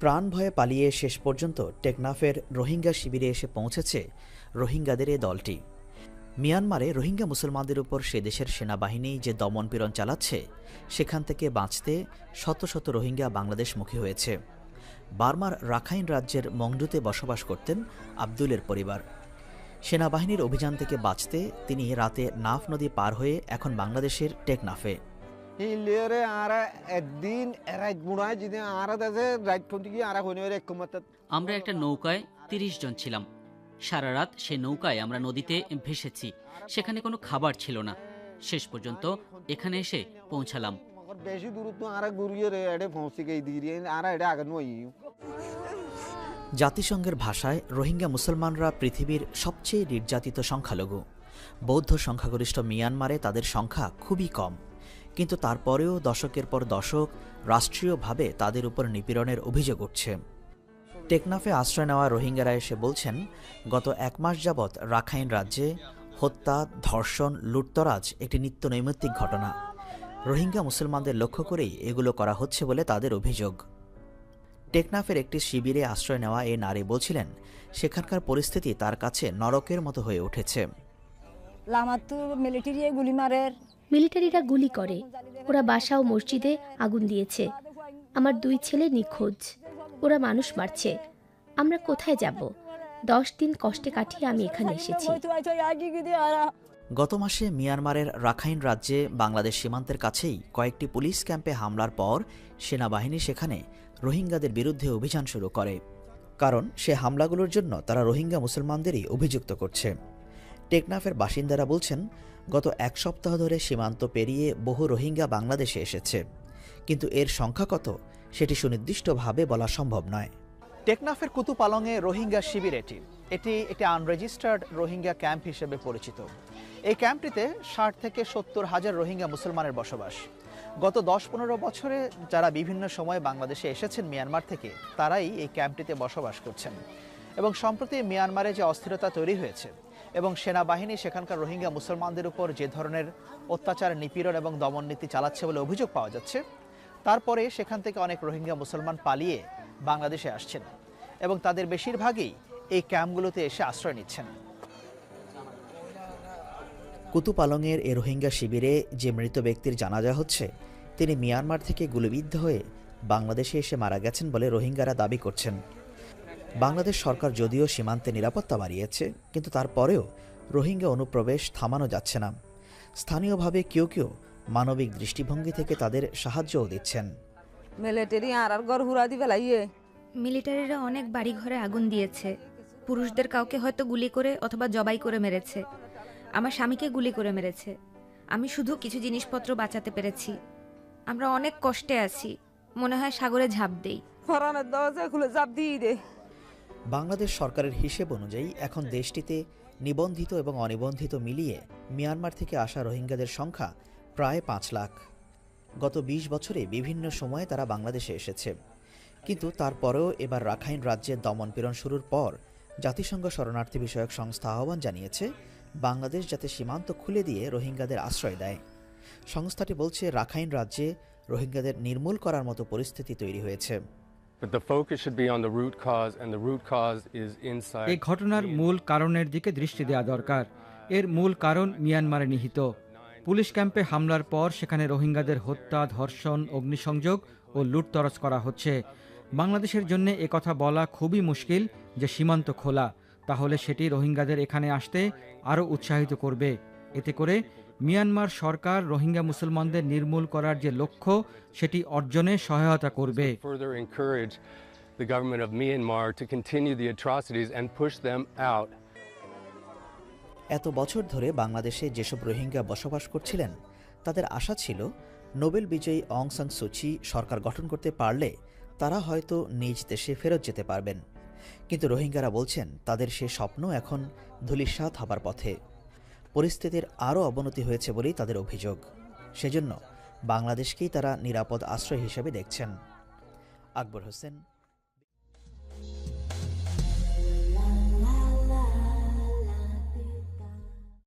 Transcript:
প্রাণ ভয়ে পালিয়ে শেষ পর্যন্ত টেকনাফের রোহিঙ্গা শিবিরে এসে পৌঁছেছে রোহিঙ্গাদের এই দলটি। মিয়ানমারে রোহিঙ্গা মুসলমানদের উপর সে দেশের সেনাবাহিনী যে দমনপীড়ন চালাচ্ছে, সেখান থেকে বাঁচতে শত শত রোহিঙ্গা বাংলাদেশমুখী হয়েছে। বার্মার রাখাইন রাজ্যের মংডুতে বসবাস করতেন আব্দুলের পরিবার। সেনাবাহিনীর অভিযান থেকে বাঁচতে তিনি রাতে নাফ নদী পার হয়ে এখন বাংলাদেশের টেকনাফে। হিলিয়রে আরা একদিন এরা গুণায় যদি আরা দেশে রাইট ফোনটি কি আরা হইনে এক আমরা একটা নৌকায় তিরিশ জন ছিলাম সারা রাত সেই নৌকায় আমরা নদীতে ভেসেছি সেখানে কোনো খাবার ছিল না শেষ পর্যন্ত এখানে এসে পৌঁছালাম বেশি দূরত্ব আরা গুরিয়ে রে এডে পৌঁছে গই দিরি আরা এডে আগে নই জাতিসংঘের ভাষায় রোহিঙ্গা মুসলমানরা পৃথিবীর সবচেয়ে নির্যাতিত সংখ্যালঘু বৌদ্ধ সংখ্যাগরিষ্ঠ মিয়ানমারে তাদের সংখ্যা খুবই কম কিন্তু তারপরেও দশকের পর দশক রাষ্ট্রীয়ভাবে তাদের উপর নিপীড়নের অভিযোগ উঠছে। টেকনাফে আশ্রয় নেওয়া রোহিঙ্গারা এসে বলছেন, গত এক মাস যাবৎ রাখাইন রাজ্যে হত্যা, ধর্ষণ, লুটতরাজ একটি নিত্য নৈমিত্তিক ঘটনা। রোহিঙ্গা মুসলমানদের লক্ষ্য করেই এগুলো করা হচ্ছে বলে তাদের অভিযোগ। টেকনাফের একটি শিবিরে আশ্রয় নেওয়া এই নারী বলছিলেন, সেখানকার পরিস্থিতি তার কাছে নরকের মতো হয়ে উঠেছে। লামাত্তু মিলিটারি গুলি মারের মিলিটারিরা গুলি করে। ওরা বাসা ও মসজিদে আগুন দিয়েছে। আমার দুই ছেলে নিখোঁজ। ওরা মানুষ মারছে। আমরা কোথায় যাব? দশ দিন কষ্টে কাটিয়ে আমি এখানে এসেছি। গত মাসে মিয়ানমারের রাখাইন রাজ্যে বাংলাদেশ সীমান্তের কাছেই কয়েকটি পুলিশ ক্যাম্পে হামলার পর সেনাবাহিনী সেখানে রোহিঙ্গাদের বিরুদ্ধে অভিযান শুরু করে। কারণ সে হামলাগুলোর জন্য তারা রোহিঙ্গা মুসলমানদেরই অভিযুক্ত করছে। টেকনাফের বাসিন্দারা বলছেন, গত এক সপ্তাহ ধরে সীমান্ত পেরিয়ে বহু রোহিঙ্গা বাংলাদেশে এসেছে। কিন্তু এর সংখ্যা কত, সেটি সুনির্দিষ্টভাবে বলা সম্ভব নয়। টেকনাফের কুতুপালংয়ে রোহিঙ্গা শিবির এটি এটি একটি আনরেজিস্টার্ড রোহিঙ্গা ক্যাম্প হিসেবে পরিচিত। এই ক্যাম্পটিতে ষাট থেকে সত্তর হাজার রোহিঙ্গা মুসলমানের বসবাস। গত দশ পনেরো বছরে যারা বিভিন্ন সময়ে বাংলাদেশে এসেছেন মিয়ানমার থেকে, তারাই এই ক্যাম্পটিতে বসবাস করছেন। এবং সম্প্রতি মিয়ানমারে যে অস্থিরতা তৈরি হয়েছে এবং সেনাবাহিনী, সেখানকার রোহিঙ্গা মুসলমানদের উপর যে ধরনের অত্যাচার, নিপীড়ন এবং দমন নীতি চালাচ্ছে বলে অভিযোগ পাওয়া যাচ্ছে, তারপরে সেখান থেকে অনেক রোহিঙ্গা মুসলমান পালিয়ে বাংলাদেশে আসছেন এবং তাদের বেশিরভাগই এই ক্যাম্পগুলোতে এসে আশ্রয় নিচ্ছেন। কুতুপালংয়ের এ রোহিঙ্গা শিবিরে যে মৃত ব্যক্তির জানাজা হচ্ছে, তিনি মিয়ানমার থেকে গুলিবিদ্ধ হয়ে বাংলাদেশে এসে মারা গেছেন বলে রোহিঙ্গারা দাবি করছেন। বাংলাদেশ সরকার যদিও সীমান্তে নিরাপত্তা বাড়িয়েছে কিন্তু তারপরেও রোহিঙ্গা অনুপ্রবেশ থামানো যাচ্ছে না। স্থানীয়ভাবে কেউ কেউ মানবিক দৃষ্টিভঙ্গি থেকে তাদের সাহায্যও দিচ্ছেন। মিলিটারি আর আর ঘর হুরা দি ফেলাইয়ে মিলিটারিরা অনেক বাড়িঘরে আগুন দিয়েছে। পুরুষদের কাউকে হয়তো গুলি করে অথবা জবাই করে মেরেছে। আমার স্বামীকে গুলি করে মেরেছে। আমি শুধু কিছু জিনিসপত্র বাঁচাতে পেরেছি। আমরা অনেক কষ্টে আছি। মনে হয় সাগরে ঝাঁপ দেই। ফরানের দরজা খুলে চাপ দিয়ে দে। বাংলাদেশ সরকারের হিসেব অনুযায়ী এখন দেশটিতে নিবন্ধিত এবং অনিবন্ধিত মিলিয়ে মিয়ানমার থেকে আসা রোহিঙ্গাদের সংখ্যা প্রায় পাঁচ লাখ। গত ২০ বছরে বিভিন্ন সময়ে তারা বাংলাদেশে এসেছে। কিন্তু তারপরেও এবার রাখাইন রাজ্যের দমনপীড়ন শুরুর পর জাতিসংঘ শরণার্থী বিষয়ক সংস্থা আহ্বান জানিয়েছে, বাংলাদেশ যাতে সীমান্ত খুলে দিয়ে রোহিঙ্গাদের আশ্রয় দেয়। সংস্থাটি বলছে, রাখাইন রাজ্যে রোহিঙ্গাদের নির্মূল করার মতো পরিস্থিতি তৈরি হয়েছে। But the focus should be on the root cause, and the root cause is inside. এই ঘটনার মূল কারণের দিকে দৃষ্টি দেওয়া দরকার। এর মূল কারণ মিয়ানমারে নিহিত। পুলিশ ক্যাম্পে হামলার পর সেখানে রোহিঙ্গাদের হত্যা ধর্ষণ অগ্নিসংযোগ ও লুটতরস করা হচ্ছে। বাংলাদেশের জন্য কথা বলা খুবই মুশকিল যে সীমান্ত খোলা। তাহলে সেটি রোহিঙ্গাদের এখানে আসতে আরও উৎসাহিত করবে। এতে করে মিয়ানমার সরকার রোহিঙ্গা মুসলমানদের নির্মূল করার যে লক্ষ্য সেটি অর্জনে সহায়তা করবে। Further encourage the government of Myanmar to continue the atrocities and push them out. এত বছর ধরে বাংলাদেশে যেসব রোহিঙ্গা বসবাস করছিলেন তাদের আশা ছিল নোবেল বিজয়ী অং সাং সুচি সরকার গঠন করতে পারলে তারা হয়তো নিজ দেশে ফেরত যেতে পারবেন। কিন্তু রোহিঙ্গারা বলছেন তাদের সে স্বপ্ন এখন ধূলিসাৎ হবার পথে। পরিস্থিতির আরও অবনতি হয়েছে বলেই তাদের অভিযোগ। সেজন্য বাংলাদেশকেই তারা নিরাপদ আশ্রয় হিসেবে দেখছেন। আকবর হোসেন